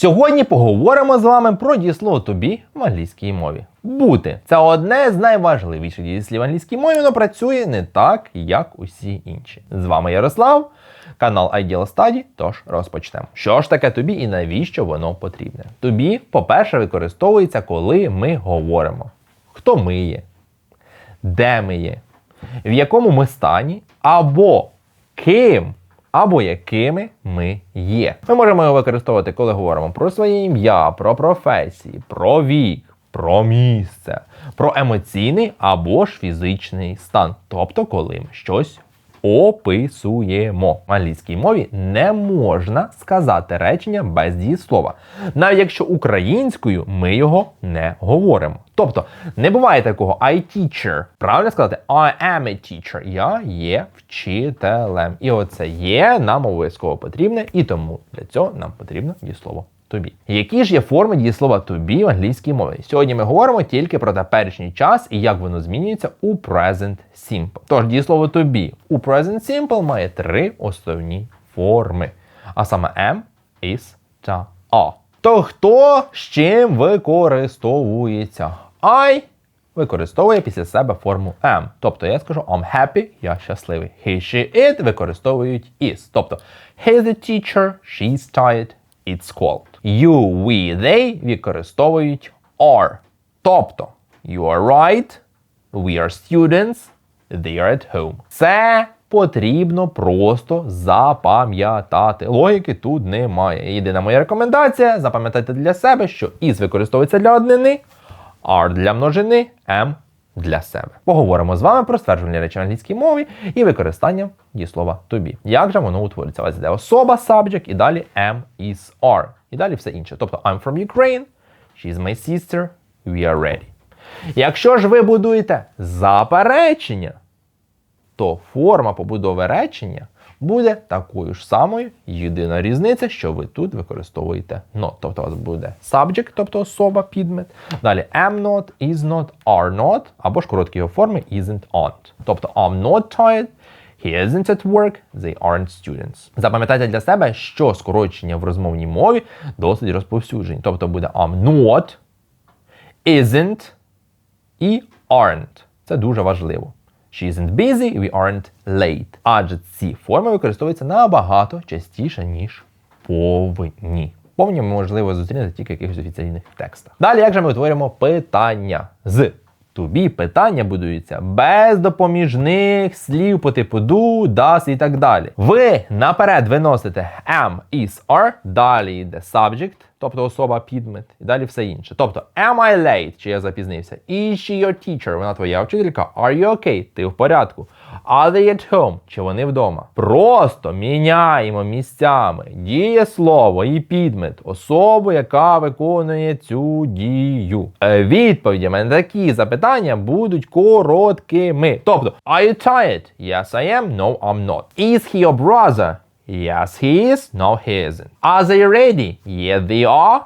Сьогодні поговоримо з вами про дієслово тобі в англійській мові. Бути це одне з найважливіших дієслів в англійській мові, воно працює не так, як усі інші. З вами Ярослав, канал Ideal Study, тож розпочнемо. Що ж таке тобі і навіщо воно потрібне? Тобі, по-перше, використовується, коли ми говоримо, хто ми є, де ми є, в якому ми стані, або ким або якими ми є. Ми можемо його використовувати, коли говоримо про своє ім'я, про професії, про вік, про місце, про емоційний або ж фізичний стан. Тобто, коли ми щось описуємо. В англійській мові не можна сказати речення без дієслова, навіть якщо українською ми його не говоримо. Тобто не буває такого I teacher. Правильно сказати I am a teacher. Я є вчителем. І оце є нам обов'язково потрібне, і тому для цього нам потрібно дієслово тобі. Які ж є форми дієслова тобі в англійській мові? Сьогодні ми говоримо тільки про теперішній час і як воно змінюється у present simple. Тож дієслово тобі у present simple має три основні форми, а саме am, is та are. То хто з чим використовується? I використовує після себе форму am. Тобто я скажу I'm happy, я щасливий. He, she, it використовують is. Тобто he's a teacher, she's tired, it's cold. You, we, they використовують are. Тобто you are right, we are students, they are at home. Це потрібно просто запам'ятати. Логіки тут немає. Єдина моя рекомендація запам'ятайте для себе, що is використовується для однини, are для множини, am для себе. Поговоримо з вами про стверджування речі в англійській мові і використання дієслова тобі. Як же воно утворюється? Ось йде особа, subject, і далі am, is, are. І далі все інше. Тобто I'm from Ukraine, she's my sister, we are ready. Якщо ж ви будуєте заперечення, то форма побудови речення буде такою ж самою. Єдина різниця, що ви тут використовуєте not. Тобто у вас буде subject, тобто особа, підмет. Далі am not, is not, are not, або ж короткі його форми isn't, aren't. Тобто I'm not tired, he isn't at work, they aren't students. Запам'ятайте для себе, що скорочення в розмовній мові досить розповсюджені. Тобто буде I'm not, isn't і aren't. Це дуже важливо. She isn't busy, we aren't late. Адже ці форми використовуються набагато частіше, ніж повинні. Повні можливо зустрінути тільки в якихось офіційних текстах. Далі, як же ми утворюємо питання з be питання будуються без допоміжних слів по типу do, does і так далі. Ви наперед виносите am, is, are, далі йде subject, тобто особа підмет, і далі все інше. Тобто, am I late, чи я запізнився? Is she your teacher? Вона твоя вчителька. Are you okay? Ти в порядку. Are they at home? Чи вони вдома? Просто міняємо місцями дієслово і підмет, особу, яка виконує цю дію. Е, Відповідями на такі запитання будуть короткими. Тобто, are you tired? Yes, I am. No, I'm not. Is he your brother? Yes, he is. No, he isn't. Are they ready? Yes, they are.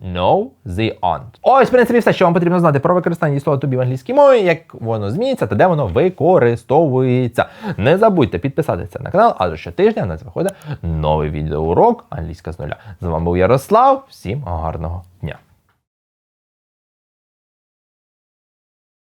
No, they aren't. Ось, в принципі, все, що вам потрібно знати про використання дієслова тобі в англійській мові, як воно зміниться та де воно використовується. Не забудьте підписатися на канал, адже щотижня у нас виходить новий відеоурок англійська з нуля. З вами був Ярослав. Всім гарного дня!